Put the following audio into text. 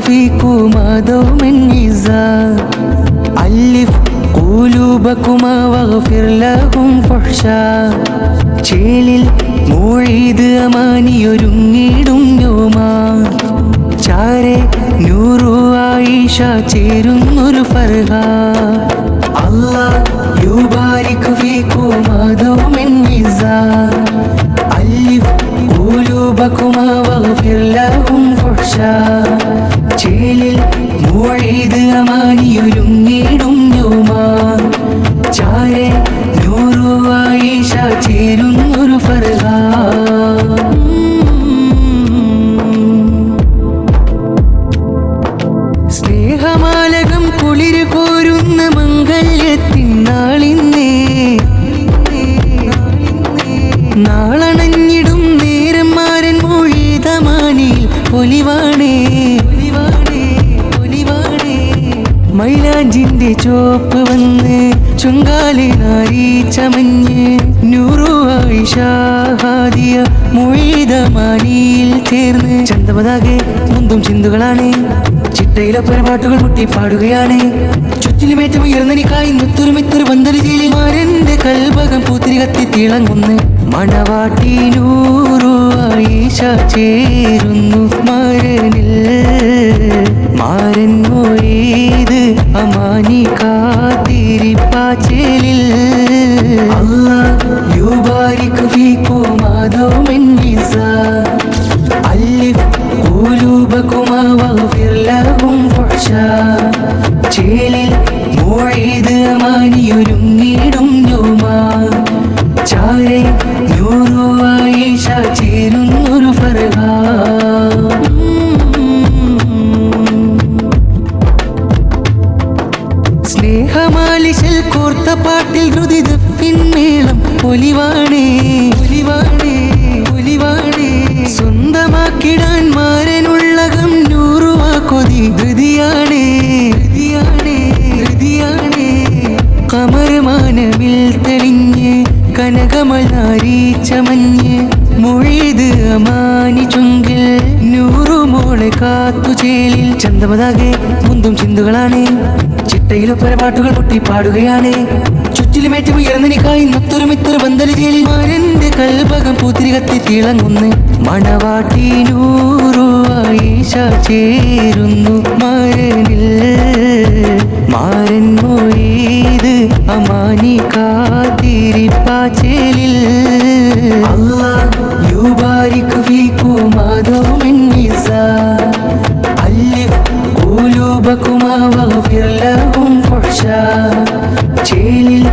فيكما دوما عزا ألف قلوبكما واغفر لهم فحشا ചേലിൽ മൂഴീത് അമാനിയൊരുങ്ങിടും യോമാ ചാരെ നൂറു ആയിഷ ചേരുന്നൊരു ഫർഹ അല്ലാ യുബാരിക് ഫീകുമാ ദൗമൻ മൂഴീത് അമാനിയൊരുങ്ങിടും യോമാ ചാരെ നൂറു ആയിഷ ചേരുന്നൊരു ഫർഹ. സ്നേഹമാലകം കുളിര് കോരുന്ന മംഗല്യത്തിനാളിന്നേ നാളണഞ്ഞിടും നേരം മാരൻ മൊഴിതമാനിൽ പൊലിവാണേ മൈലാഞ്ചിന്റെ ചോപ്പ് വന്ന് ചുങ്കാലി നാരി ചമഞ്ഞ് നൂറുവായി ഷാഹാദിയ മൊഴിതമാനിയിൽ ചേർന്ന് ചന്തമതാകെ മുന്തും ചിന്തുകളാണ്. ചിട്ടയിലെ പാട്ടുകൾ മുട്ടി പാടുകയാണ് ചുറ്റിലുമേറ്റം ഉയർന്നനിക്കായി മുത്തൊരുമിത്തൊരു പന്തൽ ചേലി മാരന്റെ കൽഭകം പൂത്തിരി കത്തി തിളങ്ങുന്നു. മണവാട്ടി നൂറു ആയിഷ ചേരുന്നു മാരനിൽ. മാരൻ മൊയ്ത് അമാനി കാത്തിരിപ്പാച്ചേലിൽ അല്ലാ യുബാരിക് ഫീകുമാ ദൗമൻ വിസാ ألف قلوبكما واغفر لهم فحشا ചേലിൽ മൂഴീത് അമാനിയൊരുങ്ങിടും യോമാ ചാരെ നൂറു ആയിഷ ചേരുന്നൊരു ഫർഹ സ്നേഹമാലിശൽ കോർത്ത പാട്ടിൽ ധൃതി പിന്മേളം ഒലിവാണേ ഒലിവാണേ ഒലിവാണേ. സ്വന്തമാക്കിടാൻ മാരനുള്ളകം നൂറുവാ കൊതി ധൃതിയാണേ ധൃതിയാണേ ധൃതിയാണേ. കമരമാനമിൽ തെളിഞ്ഞ് കനകമലാരി ചമഞ്ഞ് മൊഴിത് അമാനി ചുങ്കിൽ നൂറുമോളെ കാത്തു ചേലിൽ ചന്തമതാകെ. മുന്തും ചിന്തുകളാണ്. ചിട്ടയിലൊപ്പര പാട്ടുകൾ പൊട്ടി പാടുകയാണ് ചുറ്റിലുമേറ്റം ഉയർന്നനിക്കായി നൊത്തൊരുമിത്തൊരു ബന്ധന ചേലിൽ മാരന്റെ കൽഭകം പൂത്തിരി കത്തി തിളങ്ങുന്നു. മണവാട്ടി നൂറു ആയിഷ ചേരുന്നു. മാരനിൽ മാരൻ മോയേത് അമാനി വഗ്ഫിർ ലഹും ഫഹ്ഷാ ചേലിൽ